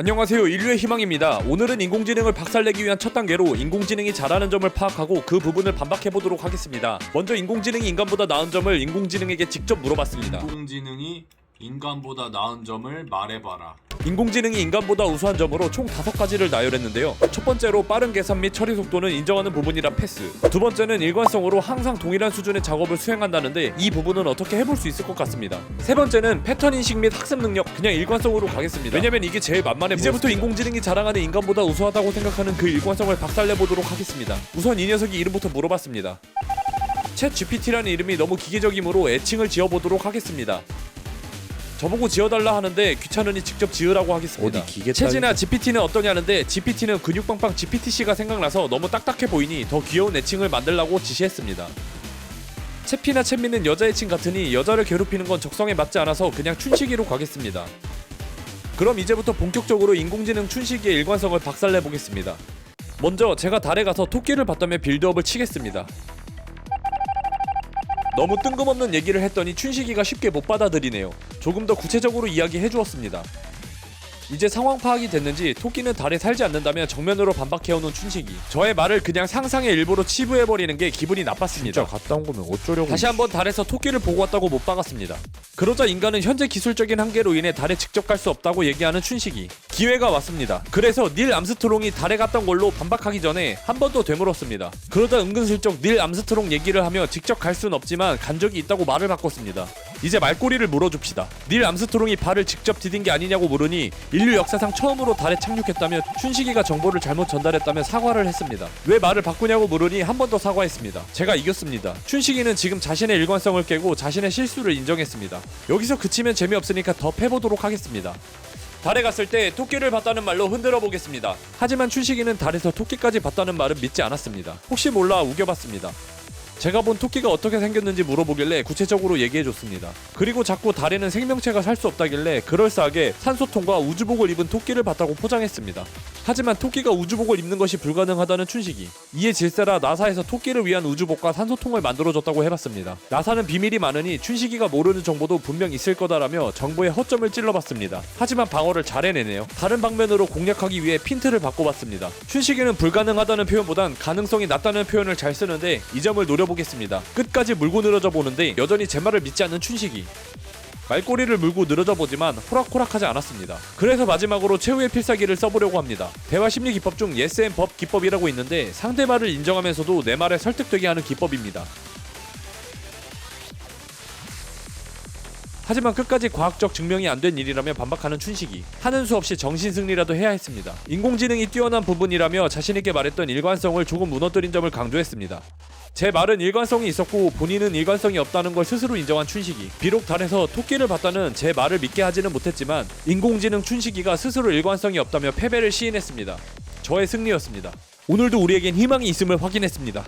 안녕하세요. 인류의 희망입니다. 오늘은 인공지능을 박살내기 위한 첫 단계로 인공지능이 잘하는 점을 파악하고 그 부분을 반박해 보도록 하겠습니다. 먼저 인공지능이 인간보다 나은 점을 인공지능에게 직접 물어봤습니다. 인공지능이 인간보다 나은 점을 말해봐라. 인공지능이 인간보다 우수한 점으로 총 다섯 가지를 나열했는데요. 첫 번째로 빠른 계산 및 처리 속도는 인정하는 부분이라 패스. 두 번째는 일관성으로 항상 동일한 수준의 작업을 수행한다는데 이 부분은 어떻게 해볼 수 있을 것 같습니다. 세 번째는 패턴 인식 및 학습 능력 그냥 일관성으로 가겠습니다. 왜냐면 이게 제일 만만해 이제부터 인공지능이 자랑하는 인간보다 우수하다고 생각하는 그 일관성을 박살내 보도록 하겠습니다. 우선 이 녀석이 이름부터 물어봤습니다. 챗 GPT라는 이름이 너무 기계적이므로 애칭을 지어보도록 하겠습니다. 저보고 지어달라 하는데 귀찮으니 직접 지으라고 하겠습니다. 어디 기계 체지나 GPT는 어떠냐는데 GPT는 근육빵빵 GPTC가 생각나서 너무 딱딱해 보이니 더 귀여운 애칭을 만들라고 지시했습니다. 채피나 채미는 여자 애칭 같으니 여자를 괴롭히는 건 적성에 맞지 않아서 그냥 춘식이로 가겠습니다. 그럼 이제부터 본격적으로 인공지능 춘식이의 일관성을 박살내 보겠습니다. 먼저 제가 달에 가서 토끼를 봤다며 빌드업을 치겠습니다. 너무 뜬금없는 얘기를 했더니 춘식이가 쉽게 못 받아들이네요. 조금 더 구체적으로 이야기해 주었습니다. 이제 상황 파악이 됐는지 토끼는 달에 살지 않는다며 정면으로 반박해오는 춘식이 저의 말을 그냥 상상의 일부로 치부해버리는 게 기분이 나빴습니다. 진짜 갔다 온 거면 어쩌려고 다시 한번 달에서 토끼를 보고 왔다고 못 박았습니다. 그러자 인간은 현재 기술적인 한계로 인해 달에 직접 갈 수 없다고 얘기하는 춘식이 기회가 왔습니다. 그래서 닐 암스트롱이 달에 갔던 걸로 반박하기 전에 한 번 더 되물었습니다. 그러다 은근슬쩍 닐 암스트롱 얘기를 하며 직접 갈 수는 없지만 간 적이 있다고 말을 바꿨습니다. 이제 말꼬리를 물어줍시다. 닐 암스트롱이 발을 직접 디딘 게 아니냐고 물으니 인류 역사상 처음으로 달에 착륙했다며 춘식이가 정보를 잘못 전달했다며 사과를 했습니다. 왜 말을 바꾸냐고 물으니 한 번 더 사과했습니다. 제가 이겼습니다. 춘식이는 지금 자신의 일관성을 깨고 자신의 실수를 인정했습니다. 여기서 그치면 재미없으니까 더 패보도록 하겠습니다. 달에 갔을 때 토끼를 봤다는 말로 흔들어 보겠습니다. 하지만 춘식이는 달에서 토끼까지 봤다는 말은 믿지 않았습니다. 혹시 몰라 우겨봤습니다. 제가 본 토끼가 어떻게 생겼는지 물어보길래 구체적으로 얘기해줬습니다. 그리고 자꾸 달에는 생명체가 살 수 없다길래 그럴싸하게 산소통과 우주복을 입은 토끼를 봤다고 포장했습니다. 하지만 토끼가 우주복을 입는 것이 불가능하다는 춘식이 이에 질세라 나사에서 토끼를 위한 우주복과 산소통을 만들어줬다고 해봤습니다. 나사는 비밀이 많으니 춘식이가 모르는 정보도 분명 있을 거다라며 정보의 허점을 찔러봤습니다. 하지만 방어를 잘 해내네요. 다른 방면으로 공략하기 위해 핀트를 바꿔봤습니다. 춘식이는 불가능하다는 표현보단 가능성이 낮다는 표현을 잘 쓰는데 이 점을 노려 보겠습니다. 끝까지 물고 늘어져 보는데 여전히 제 말을 믿지 않는 춘식이 말꼬리를 물고 늘어져 보지만 호락호락하지 않았습니다. 그래서 마지막으로 최후의 필살기를 써보려고 합니다. 대화 심리 기법 중 yes and 법 기법이라고 있는데 상대 말을 인정하면서도 내 말에 설득되게 하는 기법입니다. 하지만 끝까지 과학적 증명이 안 된 일이라며 반박하는 춘식이 하는 수 없이 정신 승리라도 해야 했습니다. 인공지능이 뛰어난 부분이라며 자신있게 말했던 일관성을 조금 무너뜨린 점을 강조했습니다. 제 말은 일관성이 있었고 본인은 일관성이 없다는 걸 스스로 인정한 춘식이 비록 달에서 토끼를 봤다는 제 말을 믿게 하지는 못했지만 인공지능 춘식이가 스스로 일관성이 없다며 패배를 시인했습니다. 저의 승리였습니다. 오늘도 우리에겐 희망이 있음을 확인했습니다.